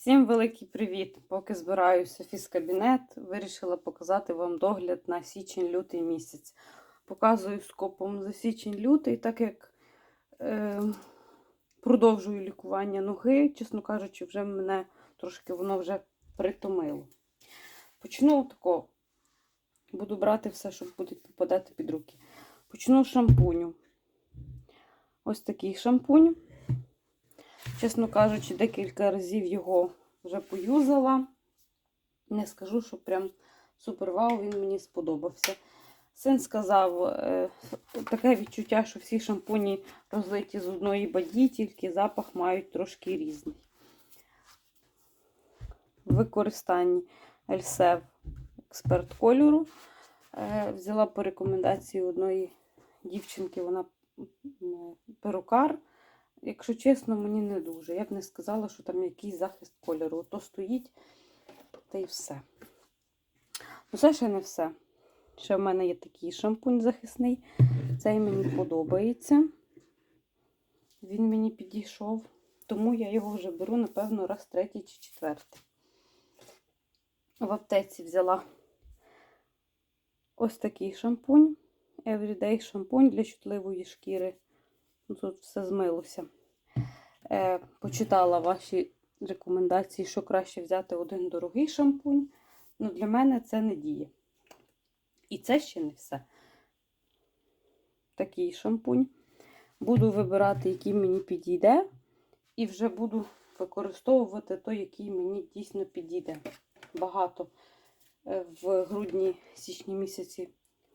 Всім великий привіт! Поки збираюся фіз кабінет, вирішила показати вам догляд на січень-лютий місяць. Показую скопом за січень-лютий, так як е, продовжую лікування ноги, чесно кажучи, вже мене трошки воно вже притомило. Почну тако. Буду брати все, що буде попадати під руки. Почну з шампуню. Ось такий шампунь. Чесно кажучи, декілька разів його вже поюзала. Не скажу, що прям супер вау, він мені сподобався. Син сказав, е, таке відчуття, що всі шампуні розлиті з одної баді, тільки запах мають трошки різний. В використанні Ельсев експерт кольору. Е, Взяла по рекомендації одної дівчинки, вона перукар. Якщо чесно, мені не дуже. Я б не сказала, що там якийсь захист кольору. То стоїть, та й все. Ну, це ще не все. Ще в мене є такий шампунь захисний. Цей мені подобається. Він мені підійшов. Тому я його вже беру, напевно, раз третій чи четвертий. В аптеці взяла ось такий шампунь. Everyday шампунь для чутливої шкіри. Ну, Тут все змилося. Е, почитала ваші рекомендації, що краще взяти один дорогий шампунь. Ну, для мене це не діє. І це ще не все. Такий шампунь. Буду вибирати, який мені підійде, і вже буду використовувати той, який мені дійсно підійде. Багато е, в грудні-січні місяці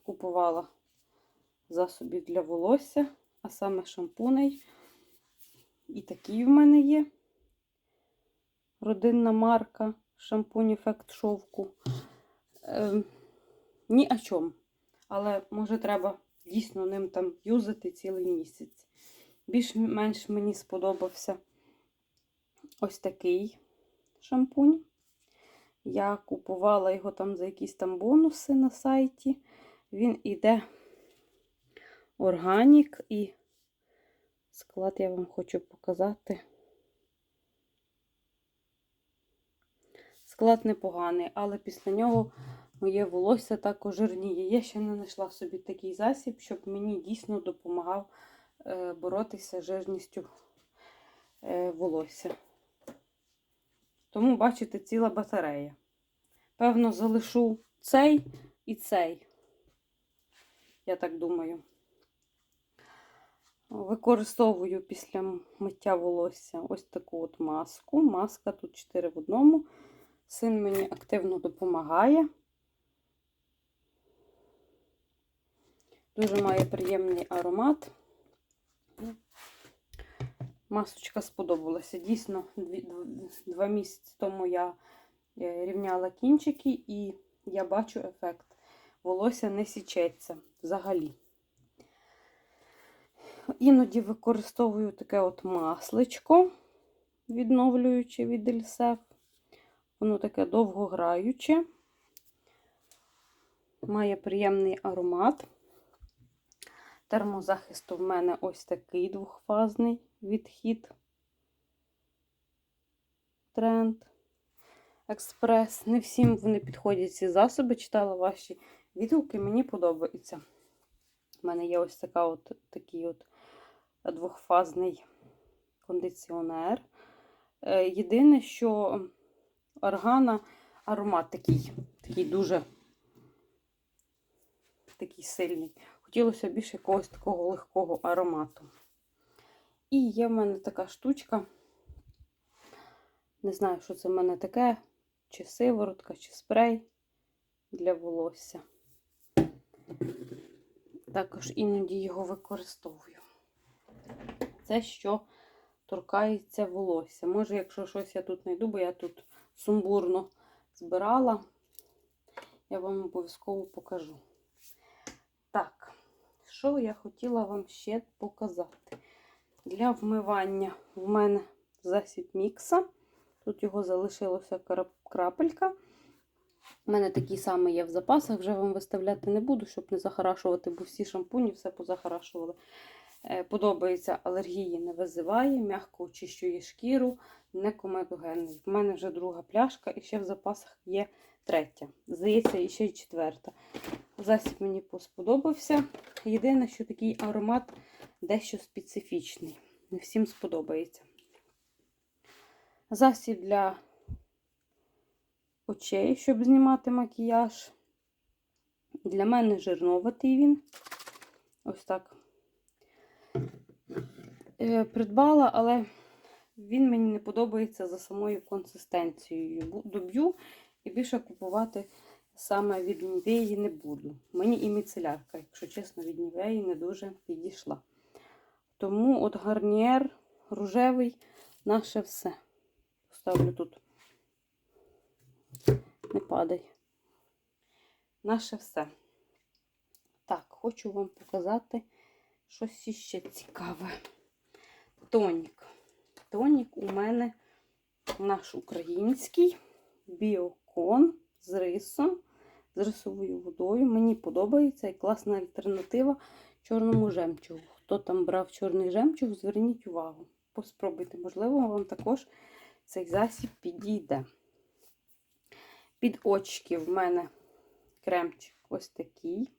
купувала засобів для волосся а саме шампуней. І такий в мене є родинна марка шампунь ефект шовку. Е, ні о чому. Але може треба дійсно ним там юзати цілий місяць. Більш-менш мені сподобався ось такий шампунь. Я купувала його там за якісь там бонуси на сайті. Він іде органік і склад я вам хочу показати. Склад непоганий, але після нього моє волосся також жирніє. Я ще не знайшла собі такий засіб, щоб мені дійсно допомагав е, боротися з жирністю е, волосся. Тому, бачите, ціла батарея. Певно, залишу цей і цей. Я так думаю. Використовую після миття волосся ось таку от маску. Маска тут 4 в одному. Син мені активно допомагає. Дуже має приємний аромат. Масочка сподобалася. Дійсно, два місяці тому я е, рівняла кінчики, і я бачу ефект. Волосся не січеться взагалі. Іноді використовую таке от масличко, відновлююче від Ельсеф. Воно таке довгограюче, має приємний аромат. Термозахисту в мене ось такий двохфазний відхід. Тренд. Експрес. Не всім вони підходять ці засоби. Читала ваші відгуки, мені подобається. У мене є ось така от, такий от двохфазний кондиціонер. Е, Єдине, що органа аромат такий, такий дуже такий сильний. Хотілося більше якогось такого легкого аромату. І є в мене така штучка. Не знаю, що це в мене таке, чи сиворотка, чи спрей для волосся. Також іноді його використовую. Це що торкається волосся. Може, якщо щось я тут знайду, бо я тут сумбурно збирала, я вам обов'язково покажу. Так, що я хотіла вам ще показати? Для вмивання в мене засіб мікса. Тут його залишилося крапелька. У мене такий самий є в запасах, вже вам виставляти не буду, щоб не захарашувати, бо всі шампуні все позахарашували. Е, Подобається, алергії не визиває, м'яко очищує шкіру, не комедогенний. В мене вже друга пляшка і ще в запасах є третя. Здається, і ще й четверта. Засіб мені сподобався. Єдине, що такий аромат дещо специфічний. Не всім сподобається. Засіб для очей, щоб знімати макіяж. Для мене жирноватий він. Ось так. Е, Придбала, але він мені не подобається за самою консистенцією. Доб'ю і більше купувати саме від Нівеї не буду. Мені і міцелярка, якщо чесно, від Нівеї не дуже підійшла. Тому от гарнієр рожевий наше все. Поставлю тут. Не падай. Наше все. Так, хочу вам показати щось іще цікаве. Тонік. Тонік у мене наш український біокон з рисом, з рисовою водою. Мені подобається і класна альтернатива чорному жемчугу. Хто там брав чорний жемчуг, зверніть увагу. Поспробуйте, можливо, вам також цей засіб підійде. Під очки в мене кремчик ось такий.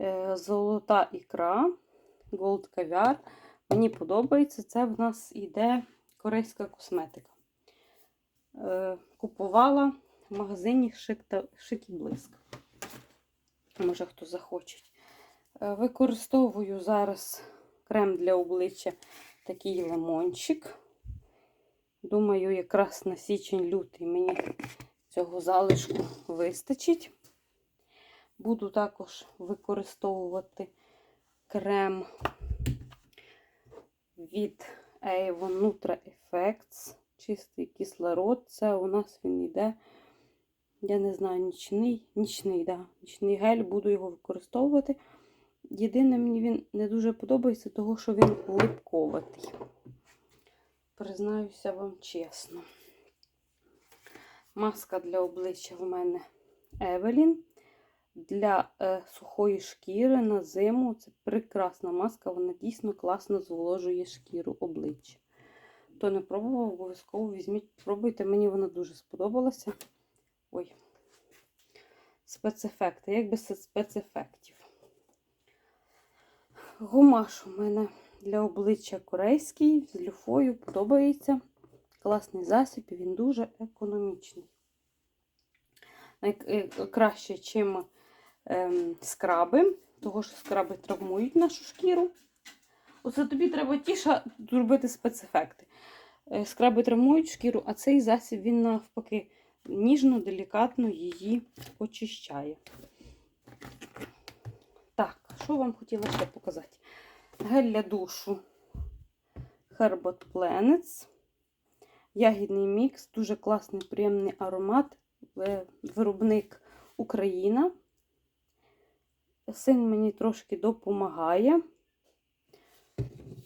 Е, Золота ікра, Gold Caviar. Мені подобається. Це в нас іде корейська косметика. Е, Купувала в магазині Шик, Шик і Блиск. Може, хто захоче. Е, Використовую зараз крем для обличчя такий лимончик. Думаю, якраз на січень-лютий мені цього залишку вистачить. Буду також використовувати крем від Avon Nutra Effects. Чистий кислород. Це у нас він йде, я не знаю, нічний, нічний, да, нічний гель, буду його використовувати. Єдине, мені він не дуже подобається, того, що він липковатий. Признаюся вам чесно. Маска для обличчя в мене Евелін. Для е, сухої шкіри на зиму це прекрасна маска, вона дійсно класно зволожує шкіру обличчя. Хто не пробував, обов'язково візьміть, пробуйте. Мені вона дуже сподобалася. Ой, спецефекти, як без спецефектів. Гумаш у мене для обличчя корейський, з люфою подобається. Класний засіб, він дуже економічний. Найкраще, чим ем, скраби, того що скраби травмують нашу шкіру. Оце тобі треба тіше зробити спецефекти. Е, Скраби травмують шкіру, а цей засіб він навпаки ніжно, делікатно її очищає. Так, що вам хотіла ще показати? Гель для душу Herbot Planets. Ягідний мікс, дуже класний, приємний аромат. Е, Виробник Україна. Син мені трошки допомагає.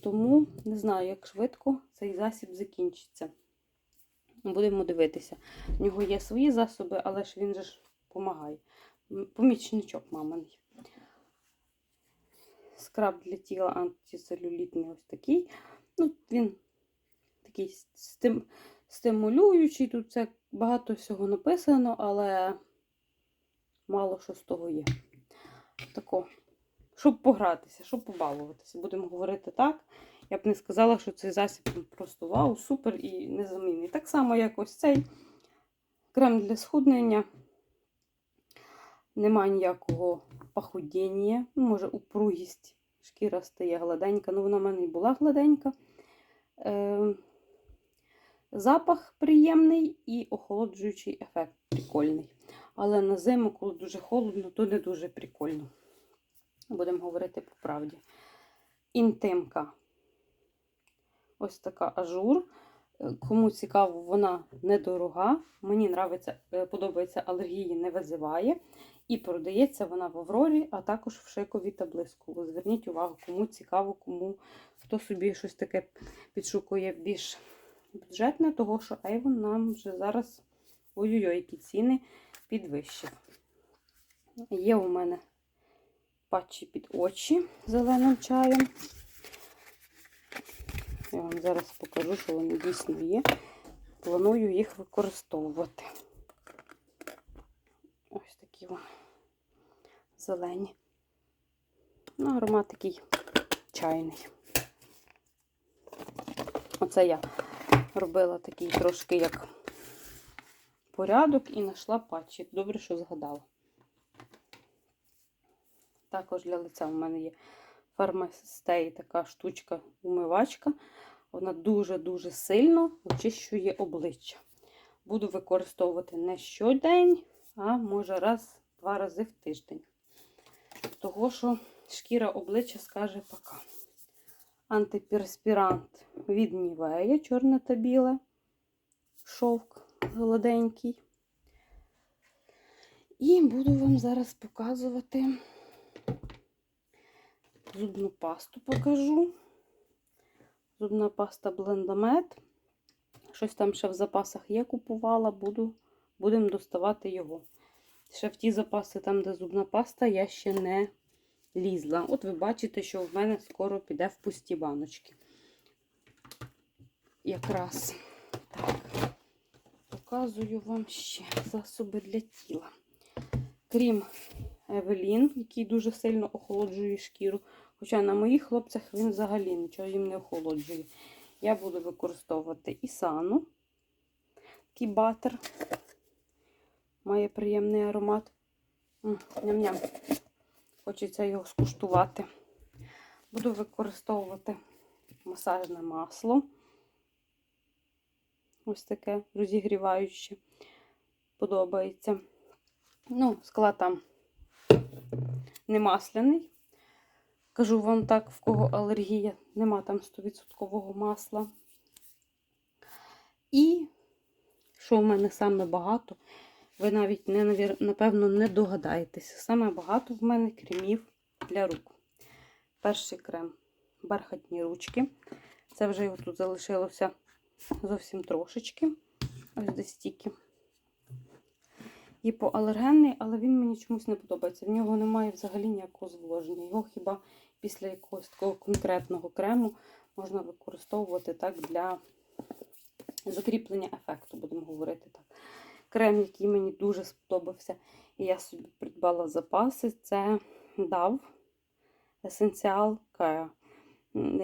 Тому не знаю, як швидко цей засіб закінчиться. Будемо дивитися. В нього є свої засоби, але ж він же ж допомагає. Помічничок маминий. Скраб для тіла антицелюлітний ось такий. Ну, Він такий стим, стимулюючий. Тут це багато всього написано, але мало що з того є. Тако щоб погратися, щоб побалуватися. Будемо говорити так. Я б не сказала, що цей засіб просто вау, супер і незамінний. Так само, як ось цей крем для схуднення. Нема ніякого похудіння. Ну, може, упругість. Шкіра стає гладенька. Ну, вона в мене і була гладенька. Е, Запах приємний і охолоджуючий ефект прикольний. Але на зиму, коли дуже холодно, то не дуже прикольно. Будемо говорити по правді. Інтимка. Ось така ажур. Кому цікаво, вона недорога. Мені нравиться, е, подобається, алергії не визиває. І продається вона в Аврорі, а також в шикові та блиску. Зверніть увагу, кому цікаво, кому хто собі щось таке підшукує більш бюджетне, того що Avon нам вже зараз ой-ой-ой, які ціни підвищив. Є у мене патчі під очі зеленим чаєм. Я вам зараз покажу, що вони дійсно є. Планую їх використовувати. Ось такі вони зелені. Ну, аромат такий чайний. Оце я робила такий трошки як порядок і знайшла патчі. Добре, що згадала. Також для лиця у мене є фармастей така штучка умивачка. Вона дуже-дуже сильно очищує обличчя. Буду використовувати не щодень, а може раз-два рази в тиждень. Того, що шкіра обличчя скаже пока. Антиперспірант від Нівея, чорне та біле, шовк гладенький. І буду вам зараз показувати зубну пасту покажу. Зубна паста Блендамет. Щось там ще в запасах є, купувала, буду, будемо доставати його. Ще в ті запаси, там, де зубна паста, я ще не лізла. От ви бачите, що в мене скоро піде в пусті баночки. Якраз так. Показую вам ще засоби для тіла. Крім Евелін, який дуже сильно охолоджує шкіру. Хоча на моїх хлопцях він взагалі нічого їм не охолоджує. Я буду використовувати Ісану. Такий батер. Має приємний аромат. Ням-ням. Хочеться його скуштувати. Буду використовувати масажне масло. Ось таке розігріваюче. Подобається. Ну, склад там не масляний. Кажу вам так, в кого алергія, нема там 100% масла. І, що в мене саме багато, ви навіть не, напевно не догадаєтеся. Саме багато в мене кремів для рук. Перший крем бархатні ручки. Це вже тут залишилося зовсім трошечки. Ось десь стільки. Гіпоалергенний, але він мені чомусь не подобається. В нього немає взагалі ніякого зволоження. Його хіба після якогось такого конкретного крему можна використовувати так для закріплення ефекту, будемо говорити так. Крем, який мені дуже сподобався, і я собі придбала запаси, це DAV Essential Care.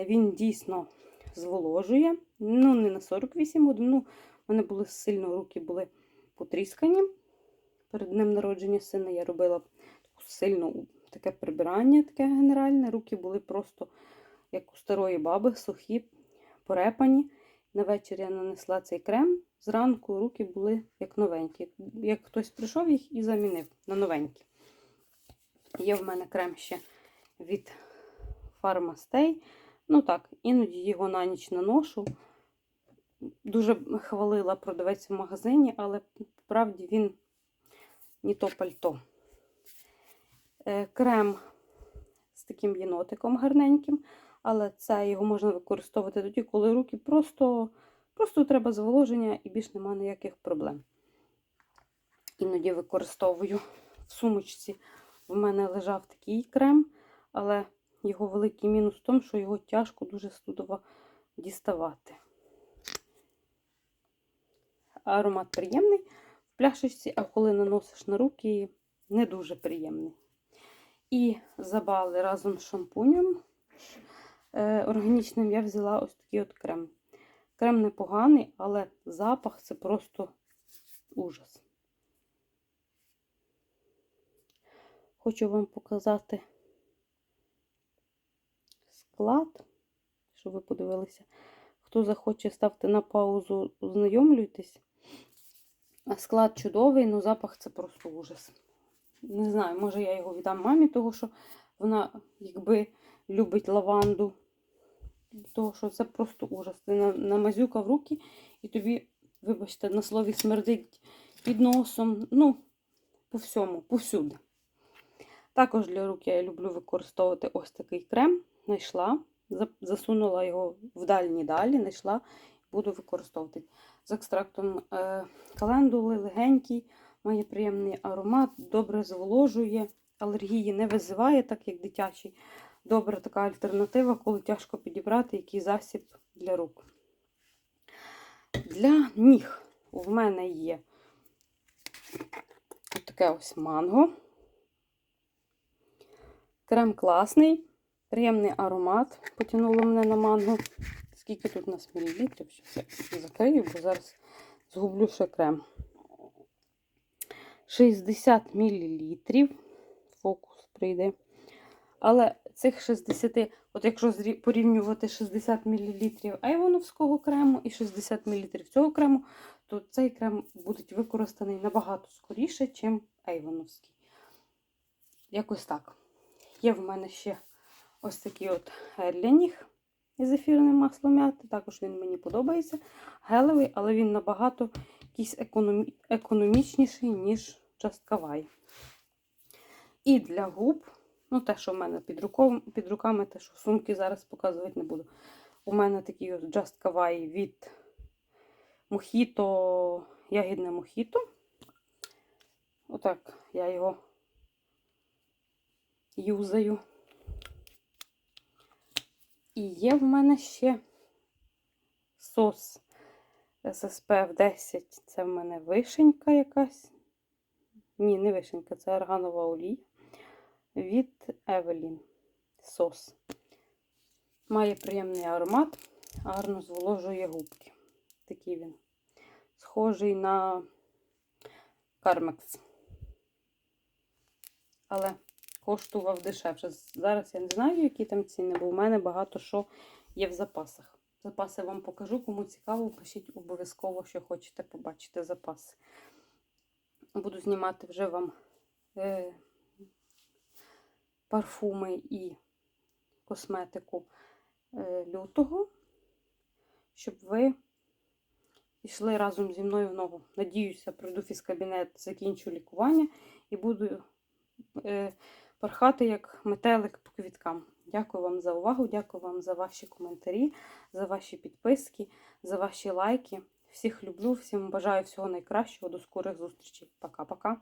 Він дійсно зволожує. Ну, не на 48 годин. Ну, в мене були сильно руки були потріскані. Перед днем народження сина я робила таку сильну таке прибирання, таке генеральне. Руки були просто, як у старої баби, сухі, порепані. На вечір я нанесла цей крем. Зранку руки були як новенькі. Як хтось прийшов їх і замінив на новенькі. Є в мене крем ще від Pharmastay. Ну так, іноді його на ніч наношу. Дуже хвалила продавець в магазині, але справді він не то пальто. Е, Крем з таким єнотиком гарненьким, але це його можна використовувати тоді, коли руки просто, просто треба зволоження і більш нема ніяких проблем. Іноді використовую в сумочці. В мене лежав такий крем, але його великий мінус в тому, що його тяжко дуже студово діставати. Аромат приємний в пляшечці, а коли наносиш на руки, не дуже приємний. І забали разом з шампунем е, органічним я взяла ось такий от крем. Крем непоганий, але запах це просто ужас. Хочу вам показати склад, щоб ви подивилися. Хто захоче, ставте на паузу, ознайомлюйтесь. Склад чудовий, але запах це просто ужас. Не знаю, може я його віддам мамі, тому що вона, якби любить лаванду. Того, що це просто ужас. Ти намазюкав руки і тобі, вибачте, на слові смердить під носом. Ну, по всьому, повсюди. Також для рук я люблю використовувати ось такий крем. Знайшла, засунула його в дальні далі, знайшла, буду використовувати. З екстрактом е, календули, легенький, має приємний аромат, добре зволожує. алергії не визиває, так як дитячий. Добра така альтернатива, коли тяжко підібрати який засіб для рук. Для ніг в мене є таке ось манго. Крем класний, приємний аромат. Потягнуло мене на манго. Скільки тут у нас мілілітрів? Щас я закрию, бо зараз згублю ще крем. 60 мл. Фокус прийде. Але цих 60, от якщо порівнювати 60 мл айвоновського крему і 60 мл цього крему, то цей крем буде використаний набагато скоріше, ніж айвоновський. Якось так. Є в мене ще ось такий от гель для ніг із ефірним маслом м'яти. Також він мені подобається. Гелевий, але він набагато якийсь економі... економічніший, ніж Kawaii. І для губ, ну те, що в мене під, руком, під руками, те, що сумки зараз показувати не буду. У мене такий от Just Kawaii від Mojito, ягідне Mojito. Отак я його юзаю. І є в мене ще сос SSPF 10. Це в мене вишенька якась. Ні, не вишенька, це органова олія від Evelyn сос. Має приємний аромат, гарно зволожує губки. Такий він. Схожий на Carmex. Але коштував дешевше. Зараз я не знаю, які там ціни, бо в мене багато що є в запасах. Запаси вам покажу, кому цікаво, пишіть обов'язково, що хочете побачити запаси. Буду знімати вже вам е, парфуми і косметику е, лютого, щоб ви йшли разом зі мною в ногу. Надіюся, пройду фізкабінет, закінчу лікування і буду е, порхати як метелик по квіткам. Дякую вам за увагу, дякую вам за ваші коментарі, за ваші підписки, за ваші лайки. Всіх люблю, всім бажаю всього найкращого. До скорих зустрічей. Пока-пока.